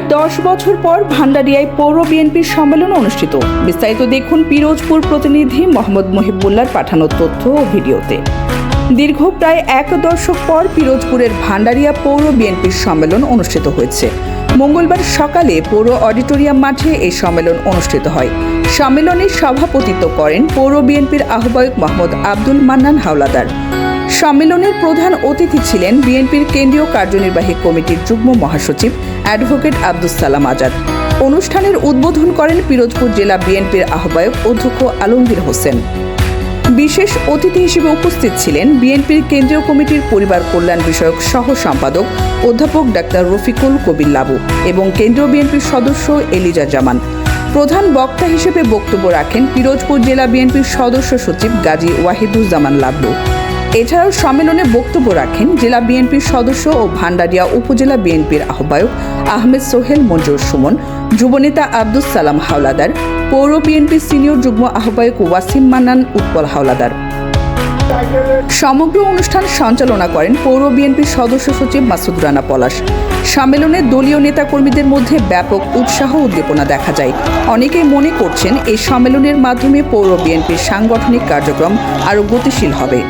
দশ বছর পর ভান্ডারিয়ায় পৌর বিএনপির সম্মেলন অনুষ্ঠিত। বিস্তারিত দেখুন পিরোজপুর প্রতিনিধি মোহাম্মদ মহিবুল্লার পাঠানো তথ্য ও ভিডিওতে। দীর্ঘ প্রায় এক দশক পর পিরোজপুরের ভান্ডারিয়া পৌর বিএনপির সম্মেলন অনুষ্ঠিত হয়েছে। মঙ্গলবার সকালে পৌর অডিটোরিয়াম মাঠে এই সম্মেলন অনুষ্ঠিত হয়। সম্মেলনে সভাপতিত্ব করেন পৌর বিএনপির আহ্বায়ক মোহাম্মদ আব্দুল মান্নান হাওলাদার। সম্মেলনের প্রধান অতিথি ছিলেন বিএনপির কেন্দ্রীয় কার্যনির্বাহী কমিটির যুগ্ম মহাসচিব অ্যাডভোকেট আব্দুস সালাম আজাদ। অনুষ্ঠানের উদ্বোধন করেন পিরোজপুর জেলা বিএনপির আহ্বায়ক অধ্যক্ষ আলমগীর হোসেন। বিশেষ অতিথি হিসেবে উপস্থিত ছিলেন বিএনপির কেন্দ্রীয় কমিটির পরিবার কল্যাণ বিষয়ক সহ সম্পাদক অধ্যাপক ডাক্তার রফিকুল কবির লাবু এবং কেন্দ্রীয় বিএনপির সদস্য এলিজা জামান। প্রধান বক্তা হিসেবে বক্তব্য রাখেন পিরোজপুর জেলা বিএনপির সদস্য সচিব গাজী ওয়াহিদুজ্জামান লাবলু। এছাড়াও সম্মেলনে বক্তব্য রাখেন জেলা বিএনপির সদস্য ও ভান্ডারিয়া উপজেলা বিএনপির আহ্বায়ক আহমেদ সোহেল মঞ্জুর সুমন, যুবনেতা আব্দুস সালাম হাওলাদার, পৌর বিএনপির সিনিয়র যুগ্ম আহ্বায়ক ওয়াসিম মান্নান উৎপল হাওলাদার। সমগ্র অনুষ্ঠান সঞ্চালনা করেন পৌর বিএনপির সদস্য সচিব মাসুদ রানা পলাশ। সম্মেলনে দলীয় নেতাকর্মীদের মধ্যে ব্যাপক উৎসাহ উদ্দীপনা দেখা যায়। অনেকেই মনে করছেন এই সম্মেলনের মাধ্যমে পৌর বিএনপির সাংগঠনিক কার্যক্রম আরও গতিশীল হবে।